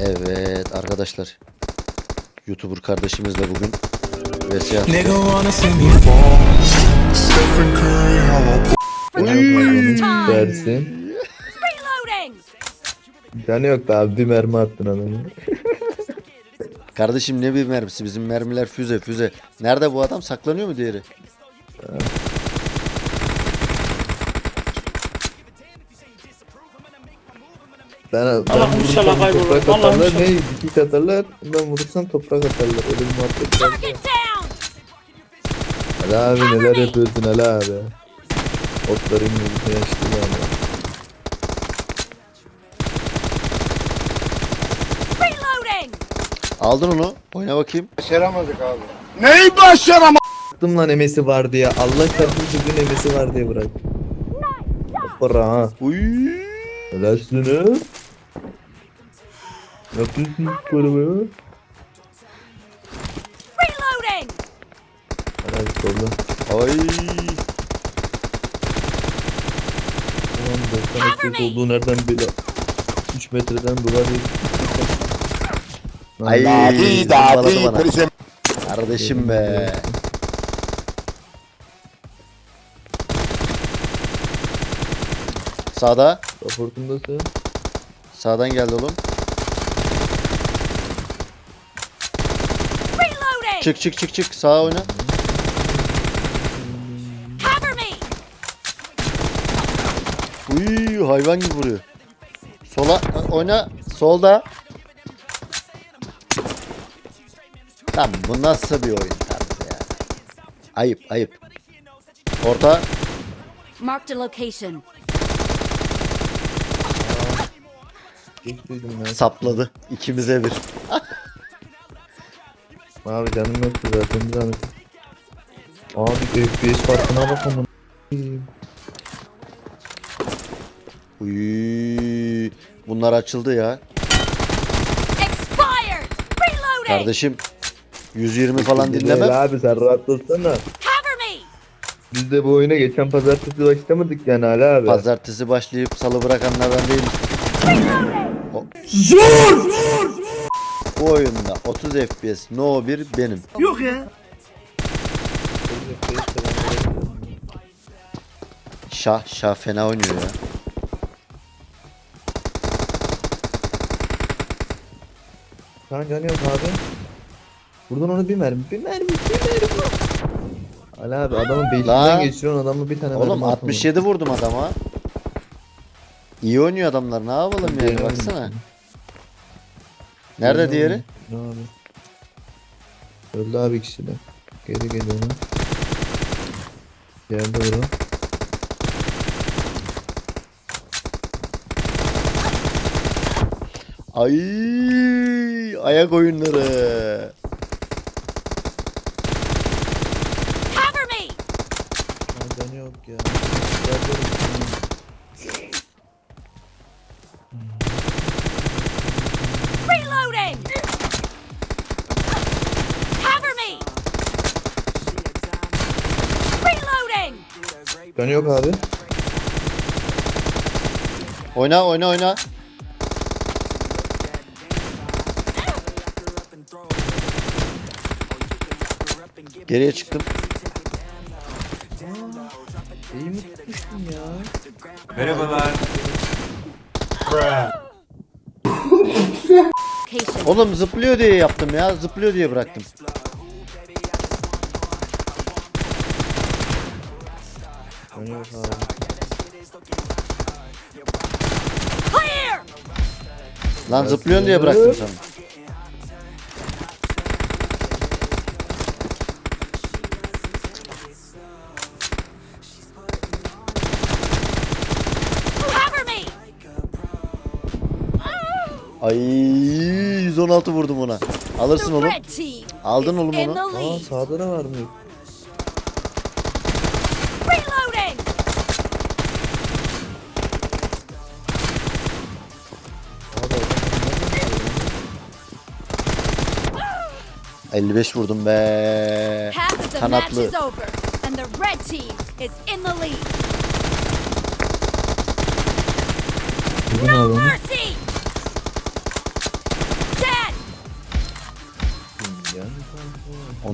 Evet arkadaşlar. YouTuber kardeşimizle bugün time. Dersin. Canı yok da abi bir mermi attın adamı. Kardeşim ne bir mermisi bizim mermiler füze füze. Nerede bu adam saklanıyor mu diğeri? Ben, ben Allah vurursam inşallah kaybolur. toprak Allah atarlar. inşallah. Ne? Dikit atarlar. Ben vurursam toprak atarlar. Öyle bir muhabbet var. Target down. Ali abi neler yapıyorsun Ali abi. Otların yüzüne yaşlı yani. Reloading. Aldın onu. Oyna bakayım. Bıktım lan emesi var diye. Allah çarpsın çocuğun emesi var diye bırak. Para ha. Uy. Helalsiniz. Yapıyorsun bu arabaya? Reloading. Hadi abi solda. Ay. Tamam 90 FPS olduğu nereden bile 3 metreden duvar Ay. Dadi, dadi, prese- Kardeşim be. Sağda. Raportundasın. Sağdan geldi oğlum. Reloading. Çık çık çık çık. Sağa oyna. Cover me. Uy hayvan gibi vuruyor. Sola oyna. Solda. Lan bu nasıl bir oyun tarzı ya? Ayıp ayıp. Orta. Marked a location. Sapladı. İkimize bir. Abi canım yoktu zaten bir zahmet. Abi FPS farkına bak amına. Uy. Bunlar açıldı ya. Expired. Reloading. Kardeşim 120 falan dinlemem. Abi sen rahatlasana. Biz de bu oyuna geçen pazartesi başlamadık yani hala abi. Pazartesi başlayıp salı bırakanlardan değilim. Zor! Bu oyunda 30 FPS no 1 benim. Yok ya. Şah şah fena oynuyor ya. Kaan canı yok abi. Buradan onu bir mermi, bir mermi, bir mermi. Ali abi adamın beşinden Lan. geçiriyorsun adamı bir tane mermi Oğlum atmadın. 67 vurdum adama. İyi oynuyor adamlar ne yapalım yani Diğerini baksana. Nerede diğeri? Ne abi? Öldü abi ikisi de. Geri ona. Geldi bura. Ay ayak oyunları. Cover me. Kaan canı yok ya. Yapıyorum. Reloading. Cover me. Reloading. Canı yok abi. Oyna oyna oyna. Geriye çıktım. İyi mi tutmuştum ya? Merhabalar. Oğlum zıplıyor diye yaptım ya. Zıplıyor diye bıraktım. Yok abi. Lan zıplıyorsun diye bıraktım sana. Cover me. Ay 116 vurdum ona. Alırsın oğlum. Aldın oğlum onu. Aa sağda da var mı? 55 vurdum be. Kanatlı. Vurdun no adamı. Dead.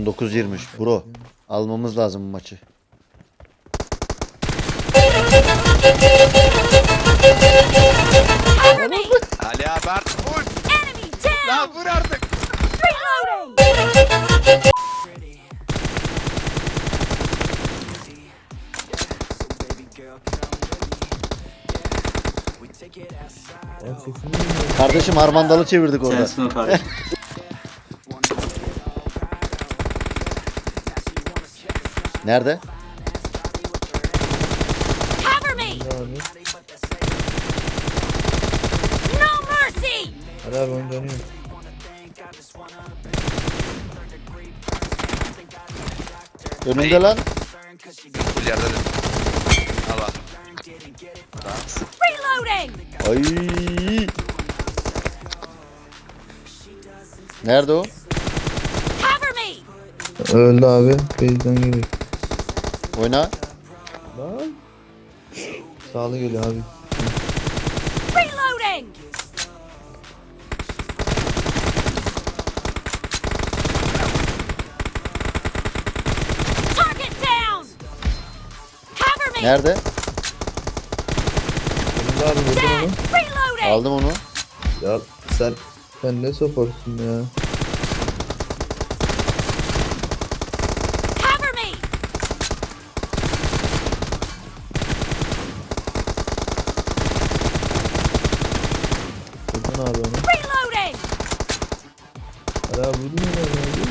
19-23 bro. Almamız lazım bu maçı. Ali Abert vur. Lan vur artık. Reloading. Sesini duymuyorum. Kardeşim harmandalı çevirdik orada. Sensin o kardeşim. Nerede? Cover me! Ali abi. No mercy! Ali abi onu dönüyor. Önünde lan. Full yerde dedim. Allah. Reloading! Ay. Nerede o? Cover me! Öldü abi. Base'den geliyor. Oyna. Lan. Sağlı geliyor abi. Reloading! Target down! Cover me! Nerede? Abi vurdun onu. Aldım onu. Ya sen sen ne soporsun ya? Cover me! Vurdun abi onu. Reloading! Vurdun abi.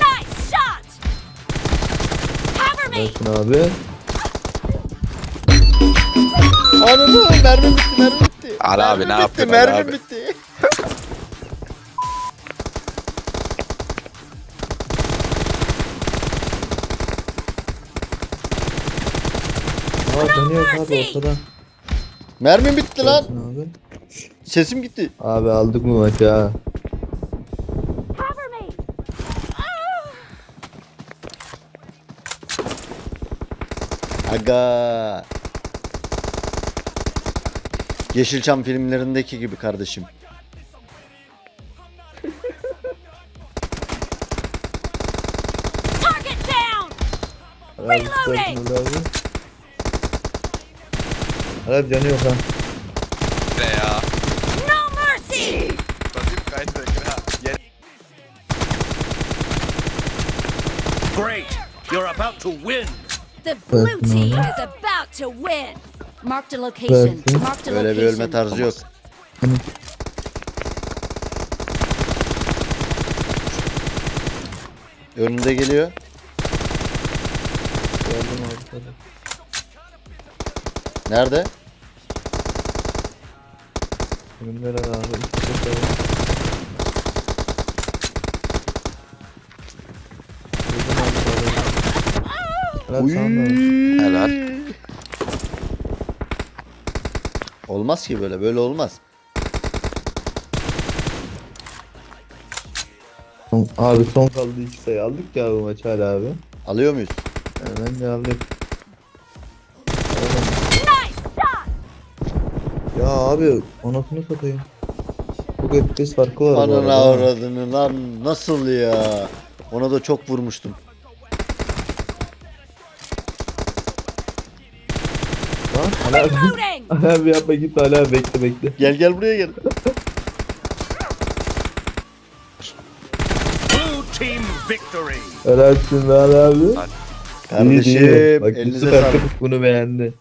Nice shot! Cover me! Versin abi. Ananı mermim bitti mermim bitti. Ali abi, Mermim ne bitti, yapıyorsun Ali Mermim abi? bitti. Aa dönüyor abi ortada. Mermim bitti lan. Versin abi. Sesim gitti. Abi aldık mı maçı ha? Cover me! Aga. Yeşilçam filmlerindeki gibi kardeşim. Target down! Ali abi abi. Abi canı yok ha. Ne ya? No mercy! Basayım kaydı. Yer. Great! You're about to win! The blue team is about to win! Marked a location. Versin. Marked a Öyle bir ölme location. tarzı yok. Önünde geliyor. Abi. hadi. Nerede? Önümdeler abi. İki kişi var. Abi sağdan. Helal. Olmaz ki böyle. Böyle olmaz. Abi son kaldı iki sayı aldık ya bu maçı hala abi. Alıyor muyuz? Hemen de aldık. Ya abi anasını satayım. Çok FPS farkı var bu Ananı arada. avradını lan nasıl ya? Ona da çok vurmuştum. Lan hala. Reloading! Hala abi yapma git hala abi bekle bekle. Gel gel buraya gel. Blue team victory! Helalsin lan abi. Kardeşim elinize sağlık. bunu beğendi.